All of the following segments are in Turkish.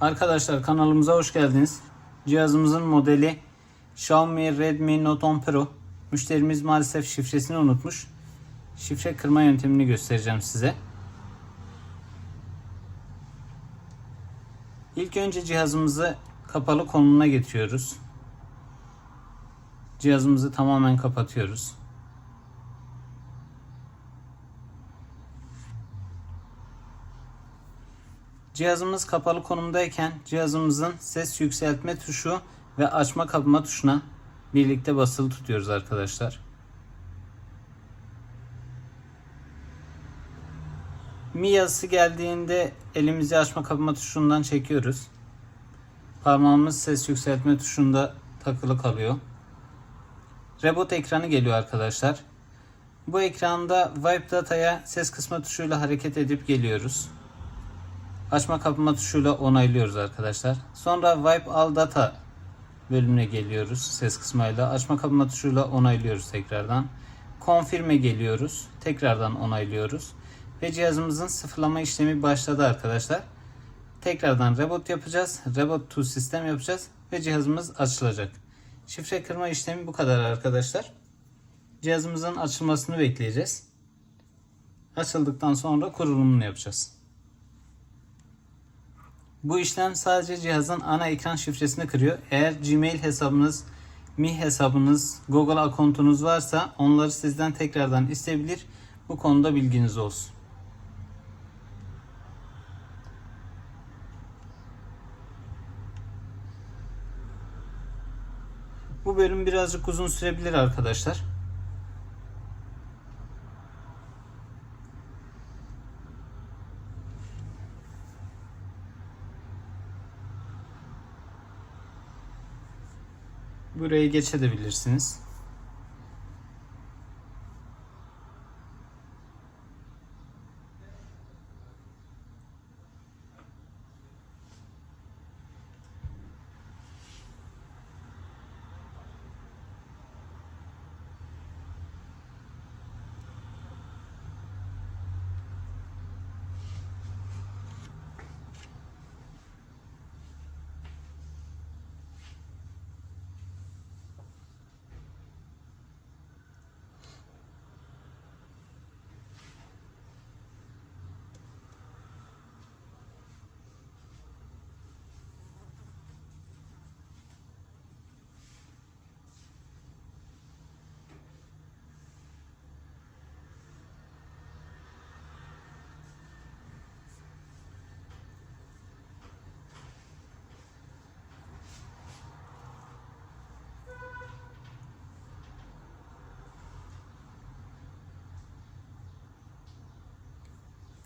Arkadaşlar kanalımıza hoş geldiniz. Cihazımızın modeli Xiaomi Redmi Note 10 Pro. Müşterimiz maalesef şifresini unutmuş. Şifre kırma yöntemini göstereceğim size. İlk önce cihazımızı kapalı konumuna getiriyoruz. Cihazımızı tamamen kapatıyoruz. Cihazımız kapalı konumdayken cihazımızın ses yükseltme tuşu ve açma kapama tuşuna birlikte basılı tutuyoruz arkadaşlar. Mi yazısı geldiğinde elimizi açma kapama tuşundan çekiyoruz. Parmağımız ses yükseltme tuşunda takılı kalıyor. Reboot ekranı geliyor arkadaşlar. Bu ekranda Wipe Data'ya ses kısma tuşuyla hareket edip geliyoruz. Açma kapama tuşuyla onaylıyoruz arkadaşlar. Sonra Wipe All Data bölümüne geliyoruz ses kısmıyla. Açma kapama tuşuyla onaylıyoruz tekrardan. Confirm'e geliyoruz. Tekrardan onaylıyoruz. Ve cihazımızın sıfırlama işlemi başladı arkadaşlar. Tekrardan reboot yapacağız. Reboot to sistem yapacağız. Ve cihazımız açılacak. Şifre kırma işlemi bu kadar arkadaşlar. Cihazımızın açılmasını bekleyeceğiz. Açıldıktan sonra kurulumunu yapacağız. Bu işlem sadece cihazın ana ekran şifresini kırıyor. Eğer Gmail hesabınız, Mi hesabınız, Google akontunuz varsa onları sizden tekrardan isteyebilir. Bu konuda bilginiz olsun. Bu bölüm birazcık uzun sürebilir arkadaşlar. Burayı geçebilirsiniz.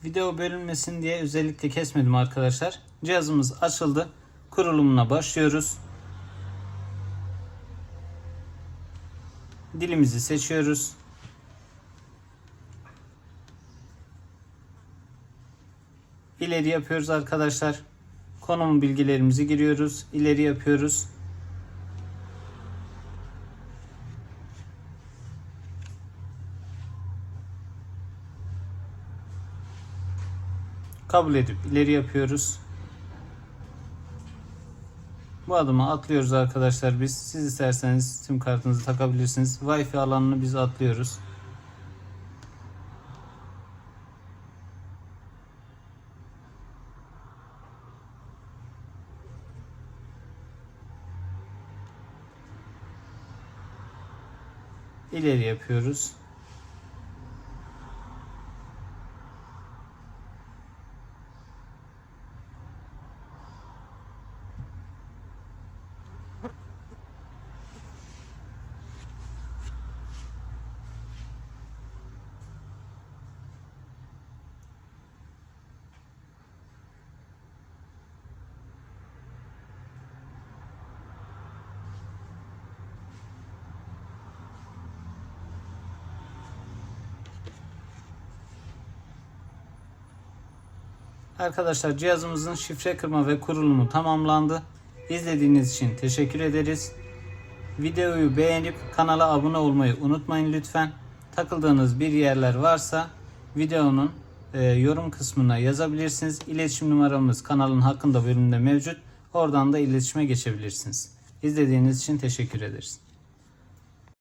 Video bölünmesin diye özellikle kesmedim arkadaşlar. Cihazımız açıldı. Kurulumuna başlıyoruz. Dilimizi seçiyoruz. İleri yapıyoruz arkadaşlar. Konum bilgilerimizi giriyoruz. İleri yapıyoruz. Kabul edip ileri yapıyoruz. Bu adımı atlıyoruz arkadaşlar biz. Siz isterseniz sim kartınızı takabilirsiniz. Wi-Fi alanını biz atlıyoruz. İleri yapıyoruz. Arkadaşlar cihazımızın şifre kırma ve kurulumu tamamlandı. İzlediğiniz için teşekkür ederiz. Videoyu beğenip kanala abone olmayı unutmayın lütfen. Takıldığınız bir yerler varsa videonun e, yorum kısmına yazabilirsiniz. İletişim numaramız kanalın hakkında bölümünde mevcut. Oradan da iletişime geçebilirsiniz. İzlediğiniz için teşekkür ederiz.